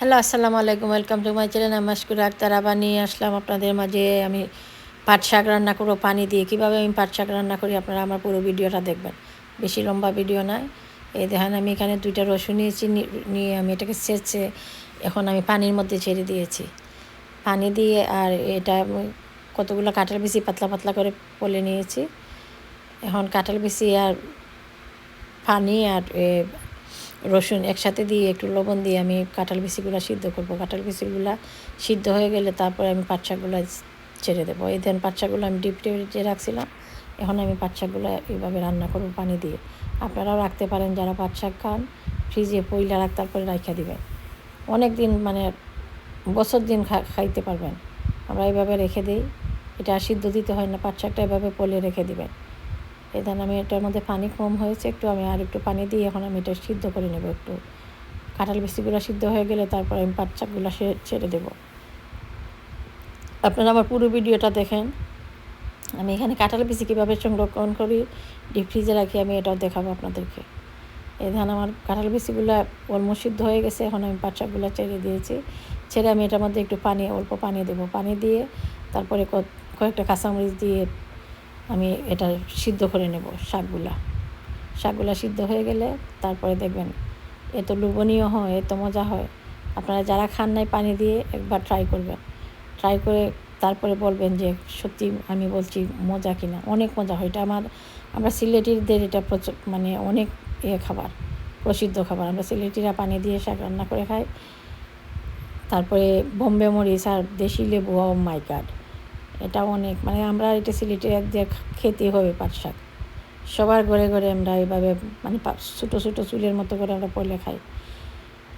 Hello, আসসালামু আলাইকুম, welcome to my channel. নমস্কার আক্তার আবার নিয়ে আসলাম আপনাদের মাঝে আমি পাট শাক রান্না করব, পানি দিয়ে। কীভাবে আমি পাট শাক রান্না করি আপনারা আমার পুরো ভিডিওটা দেখবেন। বেশি লম্বা ভিডিও নয়। এই দেখেন, আমি এখানে দুইটা রসুন নিয়েছি নিয়ে আমি এটাকে ছেঁচে এখন আমি পানির মধ্যে ছেড়ে দিয়েছি। পানি দিয়ে আর এটা কতগুলো কাঁঠাল বিচি পাতলা পাতলা করে পলে নিয়েছি। এখন কাঁঠাল বিচি আর পানি আর রসুন একসাথে দিয়ে একটু লবণ দিয়ে আমি কাঁঠাল বিচিগুলো সিদ্ধ করব। কাঁঠাল বিচিগুলো সিদ্ধ হয়ে গেলে তারপরে আমি পাট শাকগুলো ছেড়ে দেবো। এই দেন পাট শাকগুলো আমি ডিপ টিপে রাখছিলাম, এখন আমি পাট শাকগুলো এইভাবে রান্না করব পানি দিয়ে। আপনারাও রাখতে পারেন, যারা পাট শাক খান, ফ্রিজে পইলা রাখ, তারপরে রাখা দিবেন। অনেক দিন মানে বছর দিন খাইতে পারবেন। আমরা এইভাবে রেখে দিই। এটা সিদ্ধ দিতে হয় না পাট শাকটা এভাবে পলে রেখে দিবেন। দেন আমি এটার মধ্যে পানি কম হয়েছে, একটু আমি আর একটু পানি দিয়ে এখন আমি এটা সিদ্ধ করে নেব একটু। কাঁঠাল বিচিগুলো সিদ্ধ হয়ে গেলে তারপর আমি পাট শাকগুলো সে- ছেড়ে দেবো। আপনারা আমার পুরো ভিডিওটা দেখেন। আমি এখানে কাঁঠাল বিচি কীভাবে সংরক্ষণ করি, ডিপ ফ্রিজে রাখি, আমি এটাও দেখাবো আপনাদেরকে। এই ধান আমার কাঁঠাল বিচিগুলো অলমোস্ট সিদ্ধ হয়ে গেছে, এখন আমি পাট শাকগুলো ছেড়ে দিয়েছি। ছেড়ে আমি এটার মধ্যে একটু পানি, অল্প পানি দেবো। পানি দিয়ে তারপরে কয়েকটা কাঁচামরিচ দিয়ে আমি এটা সিদ্ধ করে নেব শাকগুলা। শাকগুলা সিদ্ধ হয়ে গেলে তারপরে দেখবেন এত লোভনীয় হয়, এত মজা হয়। আপনারা যারা খান নাই পানি দিয়ে একবার ট্রাই করবেন। ট্রাই করে তারপরে বলবেন যে সত্যি আমি বলছি মজা কিনা, অনেক মজা হয়। এটা আমার, আমরা সিলেটিদের এটা প্রচুর মানে অনেক ইয়ে খাবার, প্রসিদ্ধ খাবার। আমরা সিলেটিরা পানি দিয়ে শাক রান্না করে খাই। তারপরে বোম্বে মরিচ আর দেশি লেবু ও মাই গাড এটা অনেক মানে আমরা এটা সিলেটে একদিকে খেতে হবে পাট শাক। সবার ঘরে ঘরে আমরা এইভাবে মানে ছোটো ছোটো চুলের মতো করে আমরা পয়লে খাই।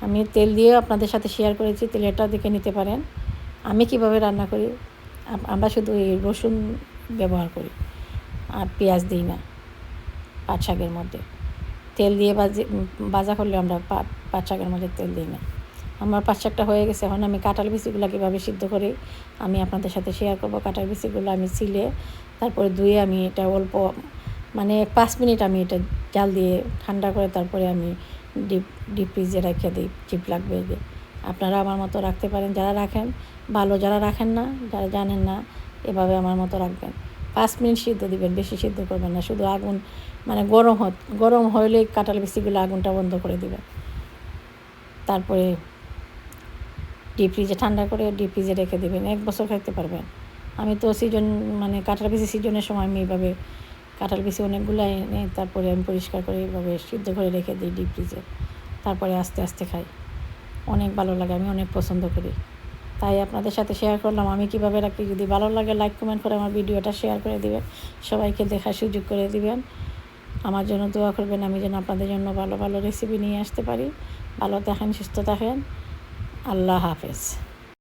আমি তেল দিয়ে আপনাদের সাথে শেয়ার করেছি, তেলেরটাও দেখে নিতে পারেন। আমি কীভাবে রান্না করি? আমরা শুধু এই রসুন ব্যবহার করি, আর পেঁয়াজ দিই না পাট শাকের মধ্যে। তেল দিয়ে বাজি বাজা করলে আমরা পাট পাট শাকের মধ্যে তেল দিই না। আমার পাঁচ শাকটা হয়ে গেছে। এখন আমি কাঁঠাল বিচিগুলো কীভাবে সিদ্ধ করি, আমি আপনাদের সাথে শেয়ার করব। কাঁঠাল বিচিগুলো আমি ছিলে তারপরে ধুয়ে আমি এটা অল্প মানে পাঁচ মিনিট আমি এটা জাল দিয়ে ঠান্ডা করে তারপরে আমি ডিপ ডিপ ফ্রিজে রেখে দিই চিপ লাগবে আপনারা আমার মতো রাখতে পারেন যারা রাখেন, ভালো যারা রাখেন না, যারা জানেন না, এভাবে আমার মতো রাখবেন। পাঁচ মিনিট সিদ্ধ দিবেন, বেশি সিদ্ধ করবেন না, শুধু আগুন মানে গরম হত, গরম হইলেই কাঁঠাল বিচিগুলো আগুনটা বন্ধ করে দিবেন। তারপরে ডিপ ফ্রিজে ঠান্ডা করে ডিপ ফ্রিজে রেখে দেবেন, এক বছর খাইতে পারবেন। আমি তো সিজন মানে কাঁঠাল বিচি সিজনের সময় আমি এইভাবে কাঁঠাল বিচি অনেকগুলো এনে তারপরে আমি পরিষ্কার করে এইভাবে সিদ্ধ করে রেখে দিই ডিপ ফ্রিজে তারপরে আস্তে আস্তে খাই। অনেক ভালো লাগে, আমি অনেক পছন্দ করি। তাই আপনাদের সাথে শেয়ার করলাম। আমি কীভাবে রাখি? যদি ভালো লাগে লাইক কমেন্ট করে আমার ভিডিওটা শেয়ার করে দিবেন। সবাইকে দেখার সুযোগ করে দিবেন। আমার জন্য দোয়া করবেন। আমি যেন আপনাদের জন্য ভালো ভালো রেসিপি নিয়ে আসতে পারি। ভালো থাকেন, সুস্থ থাকেন। আল্লাহ হাফেজ